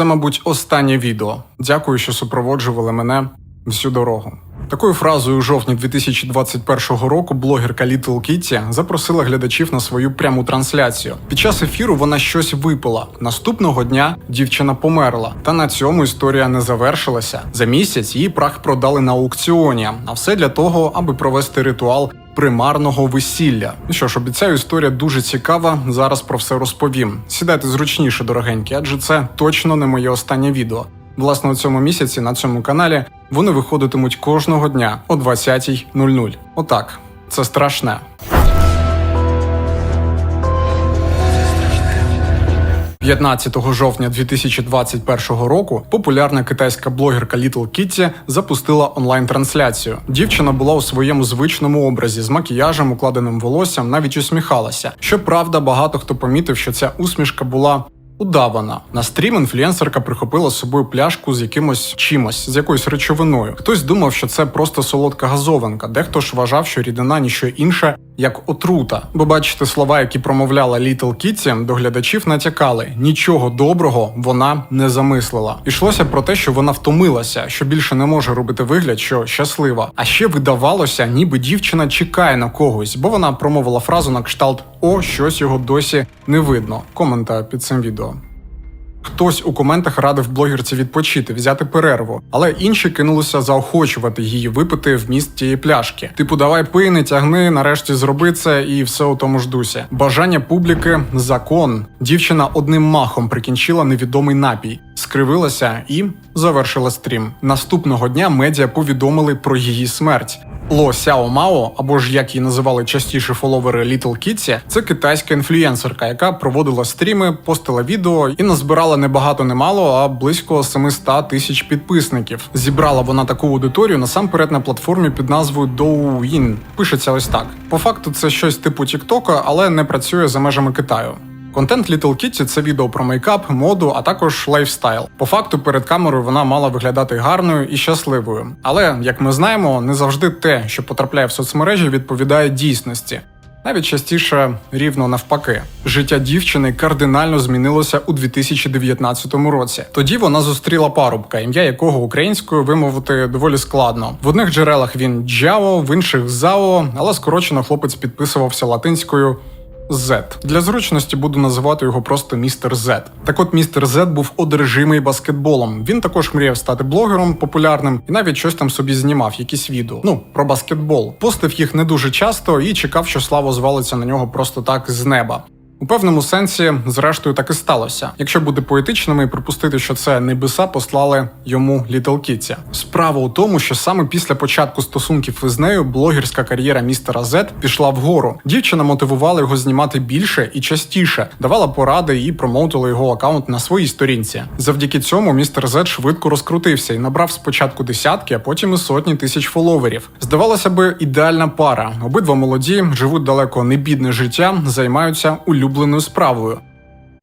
Це, мабуть, останнє відео. Дякую, що супроводжували мене всю дорогу. Такою фразою у жовтні 2021 року блогерка Little Kitty запросила глядачів на свою пряму трансляцію. Під час ефіру вона щось випила. Наступного дня дівчина померла. Та на цьому історія не завершилася. За місяць її прах продали на аукціоні, а все для того, аби провести ритуал примарного весілля. Ну що ж, обіцяю, історія дуже цікава. Зараз про все розповім. Сідайте зручніше, дорогенькі, адже це точно не моє останнє відео. Власне, у цьому місяці на цьому каналі вони виходитимуть кожного дня о 20.00. Отак, це страшне. 15 жовтня 2021 року популярна китайська блогерка Little Kitty запустила онлайн-трансляцію. Дівчина була у своєму звичному образі з макіяжем, укладеним волоссям, навіть усміхалася. Щоправда, багато хто помітив, що ця усмішка була удавана. На стрім інфлюенсерка прихопила з собою пляшку з якимось чимось, з якоюсь речовиною. Хтось думав, що це просто солодка газованка, дехто ж вважав, що рідина ніщо інше, як отрута. Бо бачите, слова, які промовляла Little Kitty, до глядачів натякали. Нічого доброго вона не замислила. Ішлося про те, що вона втомилася, що більше не може робити вигляд, що щаслива. А ще видавалося, ніби дівчина чекає на когось, бо вона промовила фразу на кшталт О, щось його досі не видно. Комента під цим відео. Хтось у коментах радив блогерці відпочити, взяти перерву, але інші кинулися заохочувати її випити в міст тієї пляшки. Типу, давай пий, не тягни, нарешті зроби це і все у тому ж дусі. Бажання публіки закон. Дівчина одним махом прикінчила невідомий напій, скривилася і завершила стрім. Наступного дня медіа повідомили про її смерть. Ло Сяо Мао, або ж як її називали частіше фоловери Little Kitty, це китайська інфлюєнсерка, яка проводила стріми, постила відео і назбирала не багато не а близько 700 тисяч підписників. Зібрала вона таку аудиторію насамперед на платформі під назвою Douyin. Пишеться ось так. По факту, це щось типу Тіктока, але не працює за межами Китаю. Контент Little Kitty – це відео про мейкап, моду, а також лайфстайл. По факту, перед камерою вона мала виглядати гарною і щасливою. Але, як ми знаємо, не завжди те, що потрапляє в соцмережі, відповідає дійсності. Навіть частіше рівно навпаки. Життя дівчини кардинально змінилося у 2019 році. Тоді вона зустріла парубка, ім'я якого українською вимовити доволі складно. В одних джерелах він Джао, в інших Зао, але скорочено хлопець підписувався латинською. Z. Для зручності буду називати його просто містер Z. Так от містер Z був одержимий баскетболом. Він також мріяв стати блогером популярним і навіть щось там собі знімав, якісь відео. Ну, про баскетбол. Постив їх не дуже часто і чекав, що слава звалиться на нього просто так з неба. У певному сенсі, зрештою, так і сталося. Якщо бути поетичними і припустити, що це небеса послали йому Літл Кітті. Справа у тому, що саме після початку стосунків із нею блогерська кар'єра містера Z пішла вгору. Дівчина мотивувала його знімати більше і частіше, давала поради і промоутила його аккаунт на своїй сторінці. Завдяки цьому містер Z швидко розкрутився і набрав спочатку десятки, а потім і сотні тисяч фоловерів. Здавалося би, ідеальна пара. Обидва молоді живуть далеко не бідне життя, займаються улюбленою улюбленою справою.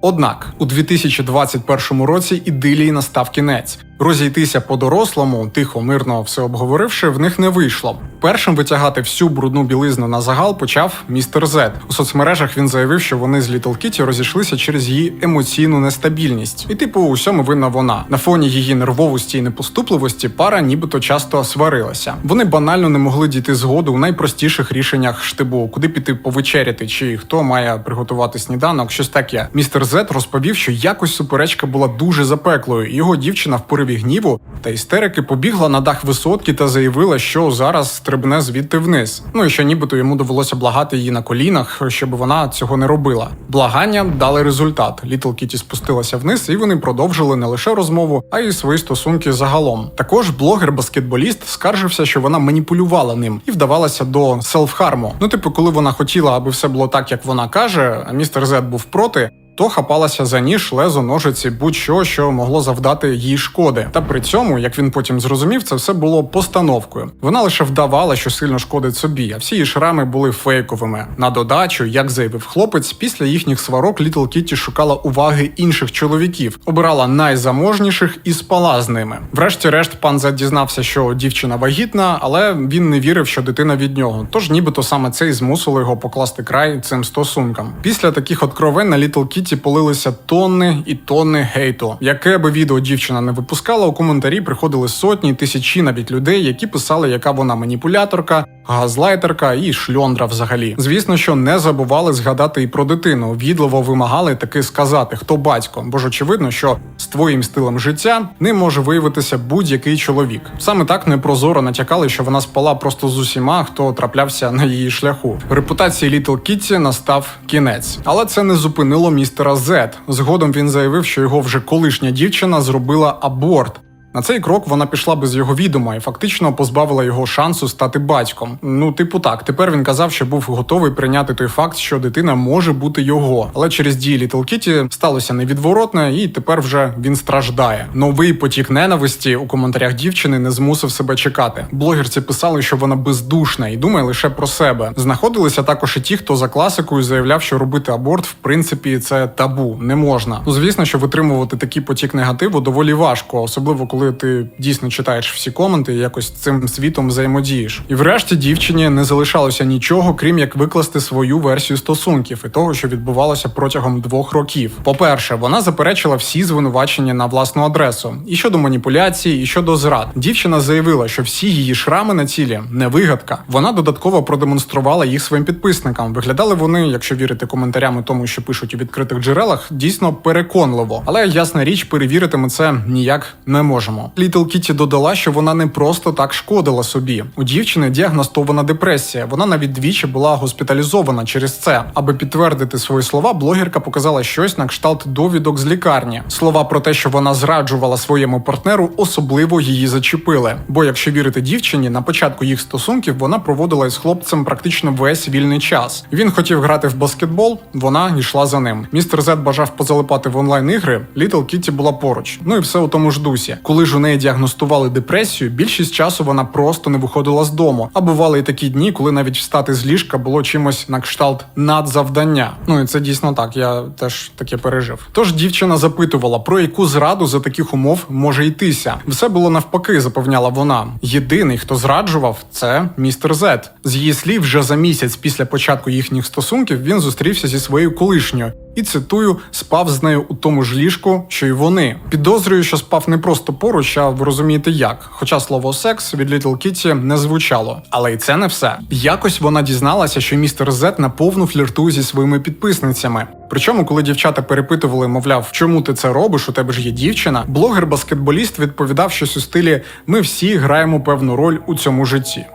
Однак у 2021 році ідилії настав кінець. Розійтися по-дорослому, тихо, мирно все обговоривши, в них не вийшло. Першим витягати всю брудну білизну на загал почав містер Z. У соцмережах він заявив, що вони з Літл Кіті розійшлися через її емоційну нестабільність. І, типу, у всьому винна вона. На фоні її нервовості і непоступливості пара нібито часто сварилася. Вони банально не могли дійти згоду у найпростіших рішеннях штибу, куди піти повечеряти, чи хто має приготувати сніданок, щось таке. Містер Z розповів, що якось суперечка була дуже запеклою, його дівчина в пориві гніву та істерики побігла на дах висотки та заявила, що зараз стрибне звідти вниз. Ну і що нібито йому довелося благати її на колінах, щоб вона цього не робила. Благання дали результат. Літл Кіті спустилася вниз, і вони продовжили не лише розмову, а й свої стосунки загалом. Також блогер-баскетболіст скаржився, що вона маніпулювала ним і вдавалася до селфхарму. Ну, типу, коли вона хотіла, аби все було так, як вона каже, а містер Зет був проти то хапалася за ніж, лезо, ножиці, будь-що, що могло завдати їй шкоди. Та при цьому, як він потім зрозумів, це все було постановкою. Вона лише вдавала, що сильно шкодить собі, а всі її шрами були фейковими. На додачу, як заявив хлопець, після їхніх сварок Літл Кітті шукала уваги інших чоловіків, обирала найзаможніших і спала з ними. Врешті-решт, пан Зет дізнався, що дівчина вагітна, але він не вірив, що дитина від нього. Тож нібито саме це і змусило його покласти край цим стосункам. Після таких откровень на Літл Кітті Кітті полилися тонни і тонни гейту. Яке би відео дівчина не випускала, у коментарі приходили сотні, тисячі навіть людей, які писали, яка вона маніпуляторка, газлайтерка і шльондра взагалі. Звісно, що не забували згадати і про дитину. Відливо вимагали таки сказати, хто батько, бо ж очевидно, що з твоїм стилем життя ним може виявитися будь-який чоловік. Саме так непрозоро натякали, що вона спала просто з усіма, хто траплявся на її шляху. Репутації Літл Кітті настав кінець, але це не зупинило містера Зет. Згодом він заявив, що його вже колишня дівчина зробила аборт. На цей крок вона пішла без його відома і фактично позбавила його шансу стати батьком. Ну, типу, так. Тепер він казав, що був готовий прийняти той факт, що дитина може бути його. Але через дії Літл Кіті сталося невідворотне, і тепер вже він страждає. Новий потік ненависті у коментарях дівчини не змусив себе чекати. Блогерці писали, що вона бездушна і думає лише про себе. Знаходилися також і ті, хто за класикою заявляв, що робити аборт в принципі це табу, не можна. Ну, звісно, що витримувати такий потік негативу доволі важко, особливо коли ти дійсно читаєш всі коменти і якось цим світом взаємодієш. І врешті дівчині не залишалося нічого, крім як викласти свою версію стосунків і того, що відбувалося протягом двох років. По-перше, вона заперечила всі звинувачення на власну адресу і щодо маніпуляцій, і щодо зрад. Дівчина заявила, що всі її шрами на тілі не вигадка. Вона додатково продемонструвала їх своїм підписникам. Виглядали вони, якщо вірити коментарям і тому, що пишуть у відкритих джерелах, дійсно переконливо. Але ясна річ, перевірити ми це ніяк не можемо. Літл Кіті додала, що вона не просто так шкодила собі. У дівчини діагностована депресія. Вона навіть двічі була госпіталізована через це. Аби підтвердити свої слова, блогерка показала щось на кшталт довідок з лікарні. Слова про те, що вона зраджувала своєму партнеру, особливо її зачепили. Бо, якщо вірити дівчині, на початку їх стосунків вона проводила із хлопцем практично весь вільний час. Він хотів грати в баскетбол, вона йшла за ним. Містер Зет бажав позалипати в онлайн ігри. Літл Кітті була поруч. Ну і все у тому ж дусі. Коли ж у неї діагностували депресію, більшість часу вона просто не виходила з дому. А бували і такі дні, коли навіть встати з ліжка було чимось на кшталт надзавдання. Ну і це дійсно так. Я теж таке пережив. Тож дівчина запитувала, про яку зраду за таких умов може йтися. Все було навпаки, запевняла вона. Єдиний, хто зраджував, це містер Зет. З її слів, вже за місяць після початку їхніх стосунків він зустрівся зі своєю колишньою. І цитую, спав з нею у тому ж ліжку, що й вони. Підозрюю, що спав не просто поруч, а ви розумієте як. Хоча слово секс від Літл Кітті не звучало. Але і це не все. Якось вона дізналася, що містер Зет наповну фліртує зі своїми підписницями. Причому, коли дівчата перепитували, мовляв, чому ти це робиш? У тебе ж є дівчина. Блогер-баскетболіст відповідав щось у стилі: Ми всі граємо певну роль у цьому житті.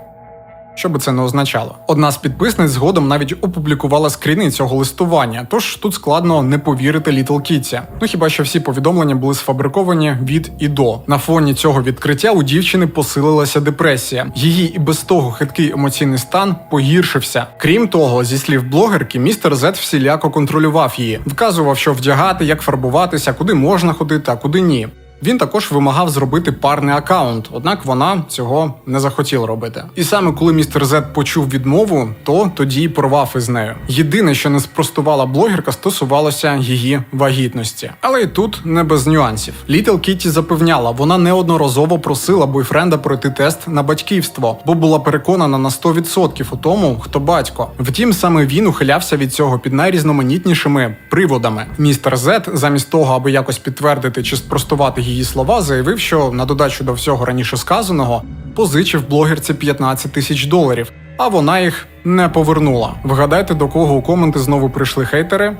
Що би це не означало. Одна з підписниць згодом навіть опублікувала скріни цього листування, тож тут складно не повірити Літл Кітті. Ну хіба що всі повідомлення були сфабриковані від і до. На фоні цього відкриття у дівчини посилилася депресія. Її і без того хиткий емоційний стан погіршився. Крім того, зі слів блогерки, містер Зет всіляко контролював її, вказував, що вдягати, як фарбуватися, куди можна ходити, а куди ні. Він також вимагав зробити парний аккаунт, однак вона цього не захотіла робити. І саме коли містер Зет почув відмову, то тоді й порвав із нею. Єдине, що не спростувала блогерка, стосувалося її вагітності. Але і тут не без нюансів. Літл Кітті запевняла, вона неодноразово просила бойфренда пройти тест на батьківство, бо була переконана на 100% у тому, хто батько. Втім, саме він ухилявся від цього під найрізноманітнішими приводами. Містер Зет, замість того, аби якось підтвердити чи спростувати її слова, заявив, що на додачу до всього раніше сказаного позичив блогерці 15 тисяч доларів, а вона їх не повернула. Вгадайте, до кого у коменти знову прийшли хейтери?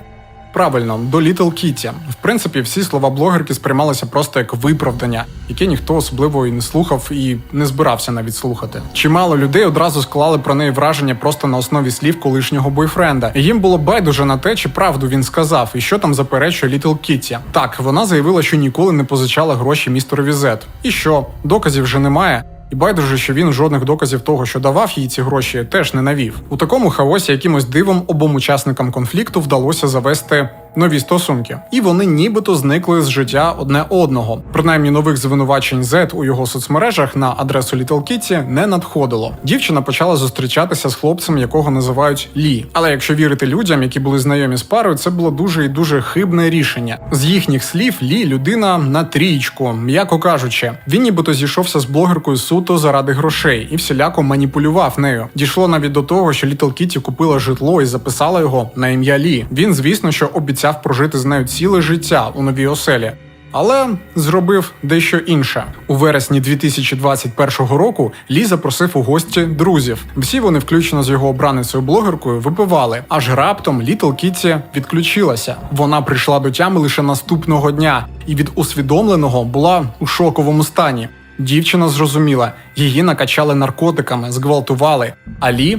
Правильно, до Літл Кітті. В принципі, всі слова блогерки сприймалися просто як виправдання, яке ніхто особливо і не слухав і не збирався навіть слухати. Чимало людей одразу склали про неї враження просто на основі слів колишнього бойфренда. Їм було байдуже на те, чи правду він сказав, і що там заперечує Літл Кітті. Так, вона заявила, що ніколи не позичала гроші містеру Зет. І що, доказів вже немає. І байдуже, що він жодних доказів того, що давав їй ці гроші, теж не навів. У такому хаосі якимось дивом обом учасникам конфлікту вдалося завести нові стосунки, і вони нібито зникли з життя одне одного. Принаймні нових звинувачень Z у його соцмережах на адресу Little Kitty не надходило. Дівчина почала зустрічатися з хлопцем, якого називають Лі. Але якщо вірити людям, які були знайомі з парою, це було дуже і дуже хибне рішення. З їхніх слів, Лі людина на трійчку, м'яко кажучи, він нібито зійшовся з блогеркою суто заради грошей і всіляко маніпулював нею. Дійшло навіть до того, що Little Kitty купила житло і записала його на ім'я Лі. Він, звісно, що обіцяв пообіцяв прожити з нею ціле життя у новій оселі. Але зробив дещо інше. У вересні 2021 року Лі запросив у гості друзів. Всі вони, включно з його обраницею блогеркою, випивали. Аж раптом Літл Кітті відключилася. Вона прийшла до тями лише наступного дня, і від усвідомленого була у шоковому стані. Дівчина зрозуміла, її накачали наркотиками, зґвалтували. А Лі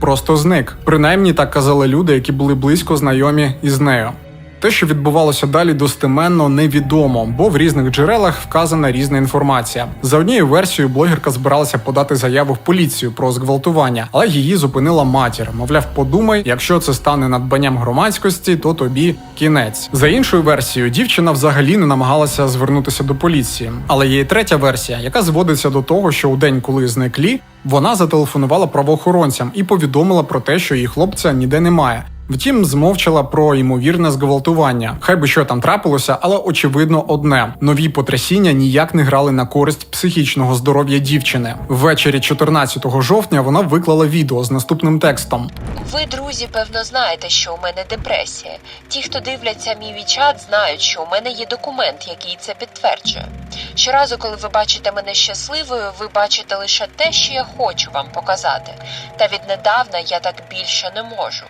просто зник. Принаймні так казали люди, які були близько знайомі із нею. Те, що відбувалося далі, достеменно невідомо, бо в різних джерелах вказана різна інформація. За однією версією, блогерка збиралася подати заяву в поліцію про зґвалтування, але її зупинила матір. Мовляв, подумай, якщо це стане надбанням громадськості, то тобі кінець. За іншою версією, дівчина взагалі не намагалася звернутися до поліції. Але є і третя версія, яка зводиться до того, що у день, коли зниклі, вона зателефонувала правоохоронцям і повідомила про те, що її хлопця ніде немає. Втім, змовчала про ймовірне зґвалтування. Хай би що там трапилося, але очевидно одне: нові потрясіння ніяк не грали на користь психічного здоров'я дівчини. Ввечері 14 жовтня вона виклала відео з наступним текстом. Ви, друзі, певно, знаєте, що у мене депресія. Ті, хто дивляться мій вічат, знають, що у мене є документ, який це підтверджує. Щоразу, коли ви бачите мене щасливою, ви бачите лише те, що я хочу вам показати. Та віднедавна я так більше не можу.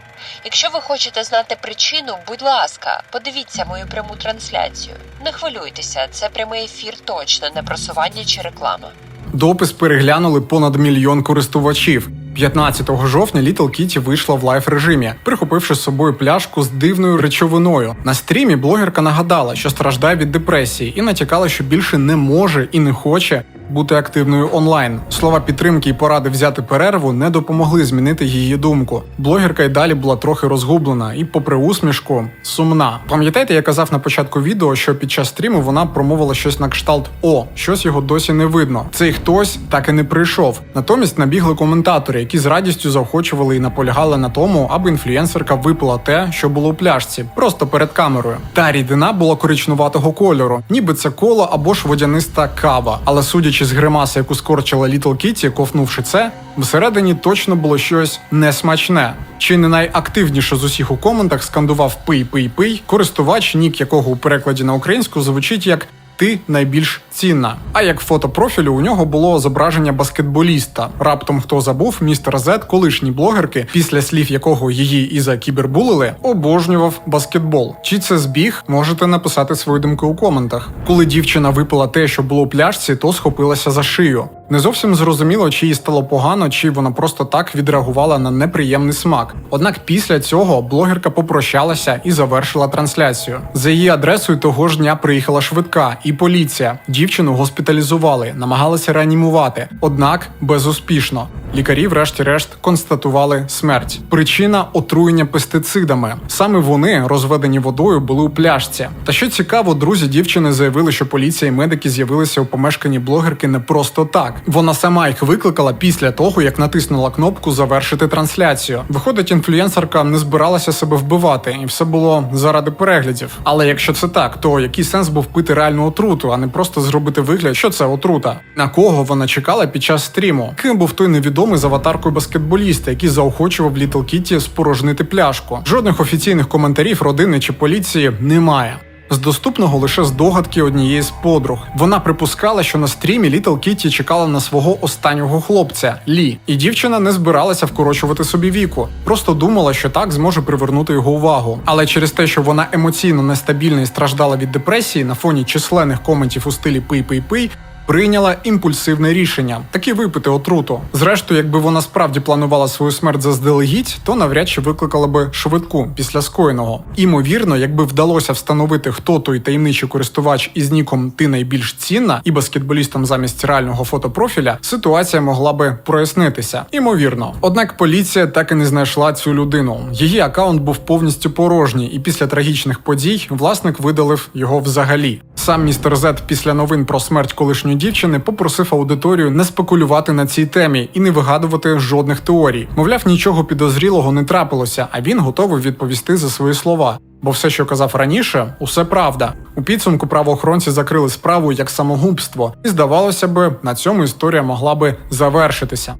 Якщо ви хочете знати причину, будь ласка, подивіться мою пряму трансляцію. Не хвилюйтеся, це прямий ефір точно, не просування чи реклама. Допис переглянули понад мільйон користувачів. 15 жовтня Літл Кіті вийшла в лайф режимі, прихопивши з собою пляшку з дивною речовиною. На стрімі блогерка нагадала, що страждає від депресії, і натякала, що більше не може і не хоче бути активною онлайн. Слова підтримки і поради взяти перерву не допомогли змінити її думку. Блогерка й далі була трохи розгублена і, попри усмішку, сумна. Пам'ятаєте, я казав на початку відео, що під час стріму вона промовила щось на кшталт О, щось його досі не видно. Цей хтось так і не прийшов. Натомість набігли коментатори, які з радістю заохочували і наполягали на тому, аби інфлюенсерка випила те, що було у пляшці, просто перед камерою. Та рідина була коричнуватого кольору, ніби це коло або ж водяниста кава. Але судячи з гримаси, яку скорчила Літл Кіті, ковнувши це, всередині точно було щось несмачне. Чи не найактивніше з усіх у коментах скандував пий, пий, пий, користувач, нік якого у перекладі на українську звучить як ти найбільш цінна. А як фото профілю у нього було зображення баскетболіста. Раптом хто забув, містер Зет, колишній блогерки, після слів якого її і за кібербулили, обожнював баскетбол. Чи це збіг? Можете написати свої думки у коментах. Коли дівчина випила те, що було у пляшці, то схопилася за шию. Не зовсім зрозуміло, чи їй стало погано, чи вона просто так відреагувала на неприємний смак. Однак після цього блогерка попрощалася і завершила трансляцію. За її адресою того ж дня приїхала швидка і поліція. Дівчину госпіталізували, намагалися реанімувати, однак безуспішно. Лікарі, врешті-решт, констатували смерть. Причина отруєння пестицидами. Саме вони, розведені водою, були у пляшці. Та що цікаво, друзі дівчини заявили, що поліція і медики з'явилися у помешканні блогерки не просто так. Вона сама їх викликала після того, як натиснула кнопку завершити трансляцію. Виходить, інфлюенсерка не збиралася себе вбивати, і все було заради переглядів. Але якщо це так, то який сенс був пити реальну отруту, а не просто зробити вигляд, що це отрута? На кого вона чекала під час стріму? Ким був той невідомий з аватаркою баскетболіста, який заохочував Літл Кітті спорожнити пляшку? Жодних офіційних коментарів родини чи поліції немає. З доступного лише здогадки однієї з подруг. Вона припускала, що на стрімі Літл Кітті чекала на свого останнього хлопця Лі, і дівчина не збиралася вкорочувати собі віку, просто думала, що так зможе привернути його увагу. Але через те, що вона емоційно нестабільна і страждала від депресії на фоні численних коментів у стилі пий-пий-пий, прийняла імпульсивне рішення таки випити отруту. Зрештою, якби вона справді планувала свою смерть заздалегідь, то навряд чи викликала би швидку після скоєного. Імовірно, якби вдалося встановити, хто той таємничий користувач із ніком Ти найбільш цінна і баскетболістом замість реального фотопрофіля, ситуація могла би прояснитися. Імовірно. Однак поліція так і не знайшла цю людину. Її акаунт був повністю порожній, і після трагічних подій власник видалив його взагалі. Сам містер Зет після новин про смерть колишньої дівчини попросив аудиторію не спекулювати на цій темі і не вигадувати жодних теорій. Мовляв, нічого підозрілого не трапилося, а він готовий відповісти за свої слова. Бо все, що казав раніше, усе правда. У підсумку правоохоронці закрили справу як самогубство, і здавалося би, на цьому історія могла би завершитися.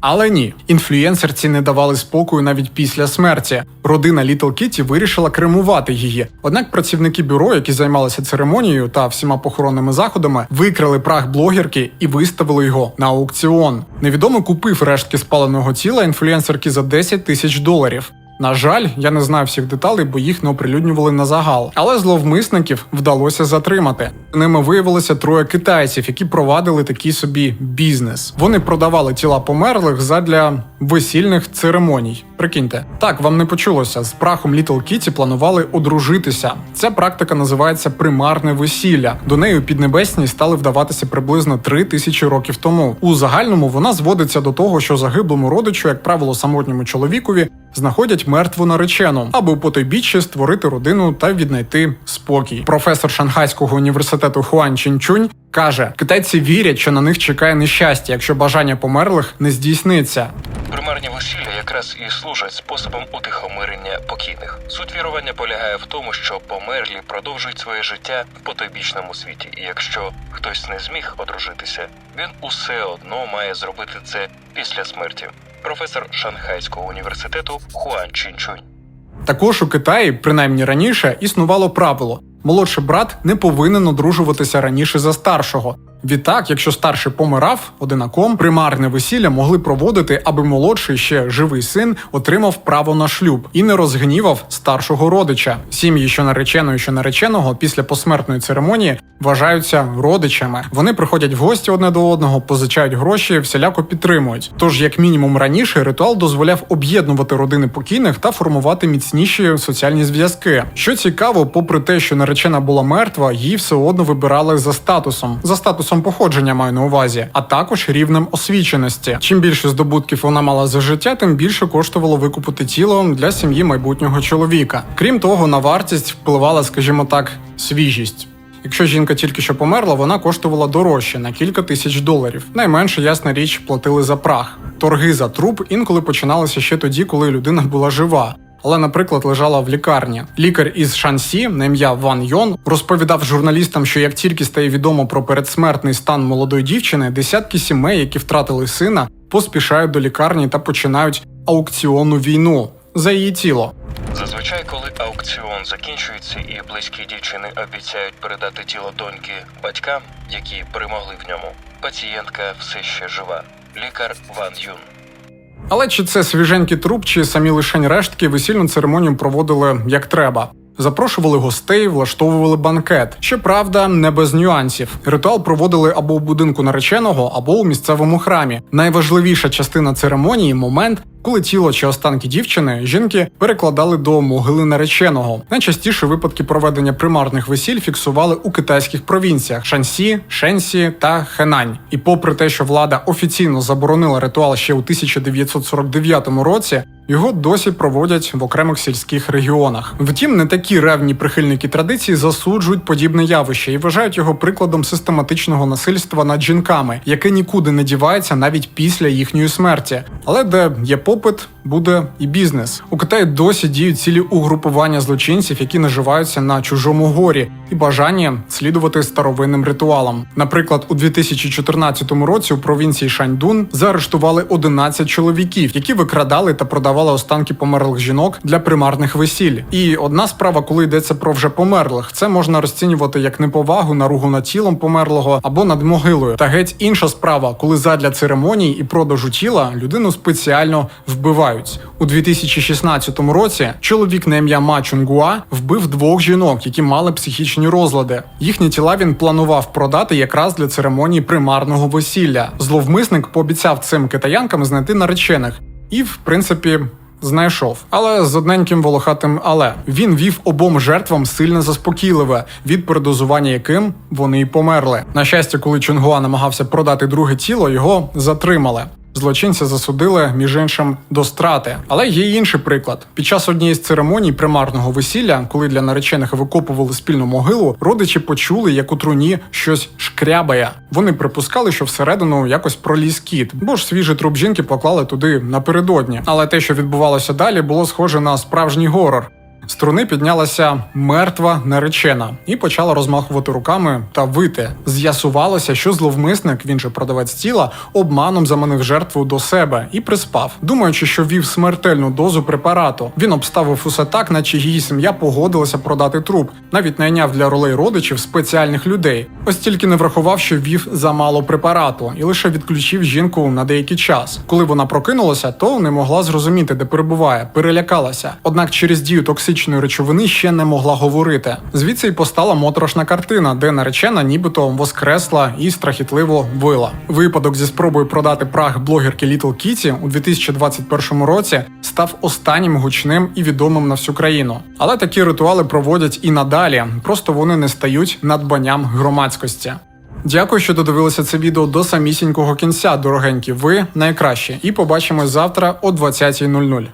Але ні, інфлюєнсерці не давали спокою навіть після смерті. Родина Літл Кіті вирішила кремувати її. Однак працівники бюро, які займалися церемонією та всіма похоронними заходами, викрали прах блогерки і виставили його на аукціон. Невідомо купив рештки спаленого тіла інфлюєнсерки за 10 тисяч доларів. На жаль, я не знаю всіх деталей, бо їх не оприлюднювали на загал. Але зловмисників вдалося затримати. Ними виявилося троє китайців, які провадили такий собі бізнес. Вони продавали тіла померлих задля весільних церемоній. Прикиньте, так вам не почулося. З прахом Літл Кіті планували одружитися. Ця практика називається примарне весілля. До неї у піднебесні стали вдаватися приблизно три тисячі років тому. У загальному вона зводиться до того, що загиблому родичу, як правило, самотньому чоловікові, знаходять мертву наречену, аби потойбіччі створити родину та віднайти спокій. Професор Шанхайського університету Хуан Чінчунь каже: китайці вірять, що на них чекає нещастя, якщо бажання померлих не здійсниться. Примарні весілля якраз і служать способом утихомирення покійних. Суть вірування полягає в тому, що померлі продовжують своє життя в потойбічному світі, і якщо хтось не зміг одружитися, він усе одно має зробити це після смерті. Професор Шанхайського університету Хуан Чінчунь. Також у Китаї, принаймні раніше, існувало правило: молодший брат не повинен одружуватися раніше за старшого. Відтак, якщо старший помирав одинаком, примарне весілля могли проводити, аби молодший ще живий син отримав право на шлюб і не розгнівав старшого родича. Сім'ї, що нареченої, що нареченого, після посмертної церемонії вважаються родичами. Вони приходять в гості одне до одного, позичають гроші, всіляко підтримують. Тож, як мінімум, раніше ритуал дозволяв об'єднувати родини покійних та формувати міцніші соціальні зв'язки. Що цікаво, попри те, що наречена була мертва, її все одно вибирали за статусом, за статусом походження маю на увазі, а також рівнем освіченості. Чим більше здобутків вона мала за життя, тим більше коштувало викупити тіло для сім'ї майбутнього чоловіка. Крім того, на вартість впливала, скажімо так, свіжість. Якщо жінка тільки що померла, вона коштувала дорожче на кілька тисяч доларів. Найменше, ясна річ, платили за прах. Торги за труп інколи починалися ще тоді, коли людина була жива. Але, наприклад, лежала в лікарні. Лікар із Шансі на ім'я Ван Йон розповідав журналістам, що як тільки стає відомо про передсмертний стан молодої дівчини, десятки сімей, які втратили сина, поспішають до лікарні та починають аукціонну війну за її тіло. Зазвичай, коли аукціон закінчується і близькі дівчини обіцяють передати тіло доньки батькам, які перемогли в ньому, пацієнтка все ще жива. Лікар Ван Юн. Але чи це свіженький труп, чи самі лишень рештки весільну церемонію проводили як треба. Запрошували гостей, влаштовували банкет. Щоправда, не без нюансів. Ритуал проводили або у будинку нареченого, або у місцевому храмі. Найважливіша частина церемонії момент, коли тіло чи останки дівчини жінки перекладали до могили нареченого. Найчастіше випадки проведення примарних весіль фіксували у китайських провінціях Шансі, Шенсі та Хенань. І попри те, що влада офіційно заборонила ритуал ще у 1949 році. Його досі проводять в окремих сільських регіонах. Втім, не такі ревні прихильники традиції засуджують подібне явище і вважають його прикладом систематичного насильства над жінками, яке нікуди не дівається навіть після їхньої смерті. Але де є попит, буде і бізнес. У Китаї досі діють цілі угрупування злочинців, які наживаються на чужому горі, і бажання слідувати старовинним ритуалам. Наприклад, у 2014 році у провінції Шаньдун заарештували 11 чоловіків, які викрадали та продавали останки померлих жінок для примарних весіль. І одна справа, коли йдеться про вже померлих, це можна розцінювати як неповагу, наругу над тілом померлого або над могилою. Та геть інша справа, коли задля церемоній і продажу тіла людину спеціально вбивають. У 2016 році чоловік на ім'я Ма Чунгуа вбив двох жінок, які мали психічні розлади. Їхні тіла він планував продати якраз для церемонії примарного весілля. Зловмисник пообіцяв цим китаянкам знайти наречених, і, в принципі. Знайшов, але з одненьким волохатим але він вів обом жертвам сильне заспокійливе, від передозування яким вони й померли. На щастя, коли Чунгуа намагався продати друге тіло, його затримали. Злочинця засудили між іншим до страти. Але є й інший приклад. Під час однієї з церемоній примарного весілля, коли для наречених викопували спільну могилу, родичі почули, як у труні щось шкрябає. Вони припускали, що всередину якось проліз кіт, бо ж свіжий труп жінки поклали туди напередодні. Але те, що відбувалося далі, було схоже на справжній горор. З труни піднялася мертва наречена і почала розмахувати руками та вити. З'ясувалося, що зловмисник, він же продавець тіла, обманом заманив жертву до себе і приспав, думаючи, що вів смертельну дозу препарату. Він обставив усе так, наче її сім'я погодилася продати труп, навіть найняв для ролей родичів спеціальних людей. Ось тільки не врахував, що вів замало препарату, і лише відключив жінку на деякий час. Коли вона прокинулася, то не могла зрозуміти, де перебуває, перелякалася. Однак через дію токсичної речовини ще не могла говорити. Звідси й постала моторошна картина, де наречена нібито воскресла і страхітливо вила. Випадок зі спробою продати прах блогерки Little Kitty у 2021 році став останнім гучним і відомим на всю країну. Але такі ритуали проводять і надалі, просто вони не стають надбанням громадськості. Дякую, що додивилися це відео до самісінького кінця, дорогенькі. Ви найкращі. І побачимось завтра о 20.00.